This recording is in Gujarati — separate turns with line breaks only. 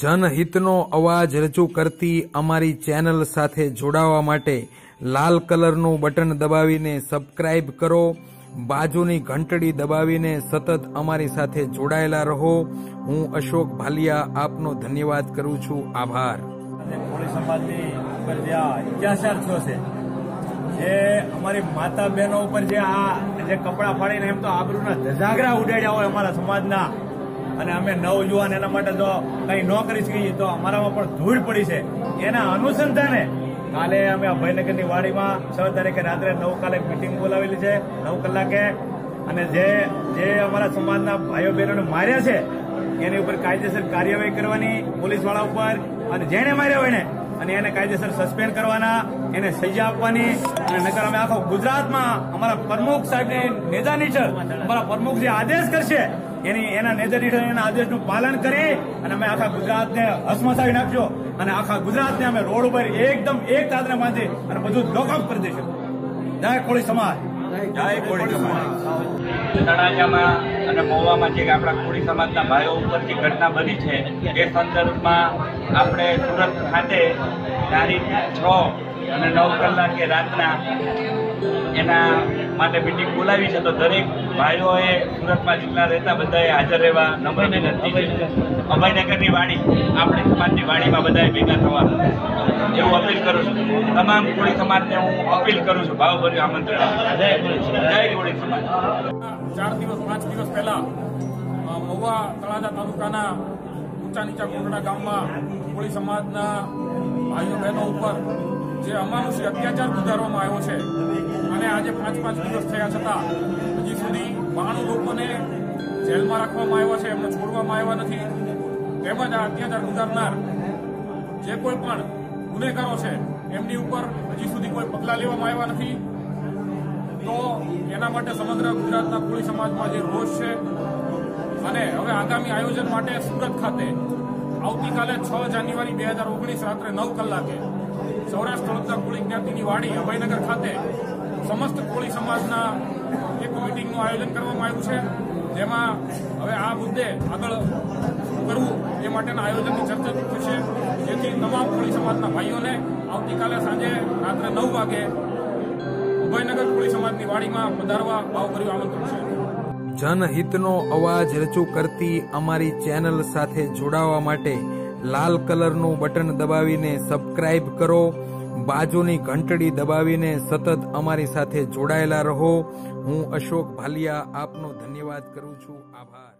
જનહિતનો અવાજ રજૂ કરતી અમારી ચેનલ સાથે જોડાવા માટે લાલ કલરનું બટન દબાવીને સબસ્ક્રાઇબ કરો, બાજુની ઘંટડી દબાવીને સતત અમારી સાથે જોડાયેલા રહો. હું અશોક ભાલિયા આપનો ધન્યવાદ કરું છું. આભાર.
કોળી જે અમારી માતા બહેનો ઉપર જે આ જે કપડાં ફાડીને એમ તો આબરૂના ધજાગરા ઉડાડ્યા હોય અમારા સમાજના અને અમે નવયુવાન એના માટે જો કંઈ ન કરી શકીએ તો અમારામાં પણ ધૂળ પડી છે. એના અનુસંધાને કાલે અમે અભયનગરની વાડીમાં છ તારીખે રાત્રે નવ કાલે મિટિંગ બોલાવેલી છે. નવ કલાકે. અને જે જે અમારા સમાજના ભાઈઓ બહેનોને માર્યા છે, એની ઉપર કાયદેસર કાર્યવાહી કરવાની પોલીસવાળા ઉપર અને જેને માર્યા હોય ને અને એને કાયદેસર સસ્પેન્ડ કરવાના, એને સજા આપવાની, અને નગર અમે આખો ગુજરાતમાં અમારા પ્રમુખ સાહેબની નેજા નીચે અમારા પ્રમુખ જે આદેશ કરશે એની એના નેજા હેઠળ એના આદેશનું પાલન કરી અને અમે આખા ગુજરાતને હસમસાવી નાખજો. અને આખા ગુજરાતને અમે રોડ ઉપર એકદમ એક ચાદરે બાંધી અને બધું લોકઅપ કરી દઈશું. જય કોળી સમાજ. જય
અને મહુવામાં જે આપણા કોળી સમાજના ભાઈઓ ઉપર જે ઘટના બની છે, એ સંદર્ભમાં આપણે સુરત ખાતે તારીખ છ અને નવ કલાકે રાતના એના માટે મિટિંગ બોલાવી છે તો દરેક ભાઈઓએ સુરતમાં જેટલા રહેતા બધાએ હાજર રહેવા નમ્ર વિનંતી અભયનગરની વાડી આપણે સમાજની વાડીમાં બધાએ ભેગા થવા એવું અપીલ કરું છું. તમામ કોળી સમાજને હું અપીલ કરું છું. ભાવભર્યું આમંત્રણ. જય કોળી સમાજ. જય કોળી સમાજ
ચાર દિવસ પાંચ દિવસ પહેલા મહુવા તળાજા તાલુકાના ઊંચા નીચા કોટડા ગામમાં કોળી સમાજના ભાઈઓ બહેનો ઉપર જે અમાનુષી અત્યાચાર ગુજારવામાં આવ્યો છે આજે પાંચ પાંચ દિવસ થયા છતાં હજી સુધી બાણું લોકોને જેલમાં રાખવામાં આવ્યા છે, એમને છોડવામાં આવ્યા નથી. તેમજ આ અત્યાચાર ગુજારનાર જે કોઈ પણ ગુનેગારો છે, એમની ઉપર હજી સુધી કોઈ પગલાં લેવામાં આવ્યા નથી. તો એના માટે સમગ્ર ગુજરાતના કોળી સમાજમાં જે રોષ છે અને હવે આગામી આયોજન માટે સુરત ખાતે આવતીકાલે છ જાન્યુઆરી બે હજાર ઓગણીસ રાત્રે નવ કલાકે સૌરાષ્ટ્ર તળપદા કોળી જ્ઞાતિની વાડી અભયનગર ખાતે સમસ્ત કોળી સમાજના એક મિટિંગનું આયોજન કરવામાં આવ્યું છે. જેમાં હવે આ મુદ્દે આગળ કરવું એ માટેના આયોજનની ચર્ચા થશે. જેથી તમામ કોળી સમાજના ભાઈઓને આવતીકાલે સાંજે રાત્રે નવ વાગે ઉભયનગર કોળી સમાજની વાડીમાં પધારવા ભાવભર્યું આમંત્રણ છે.
જનહિતનો અવાજ રજૂ કરતી અમારી ચેનલ સાથે જોડાવા માટે લાલ કલરનું બટન દબાવીને સબસ્ક્રાઇબ કરો. બાજુની ઘંટડી દબાવીને સતત અમારી સાથે જોડાયેલા રહો. હું અશોક ભાલિયા આપનો ધન્યવાદ કરું છું. આભાર.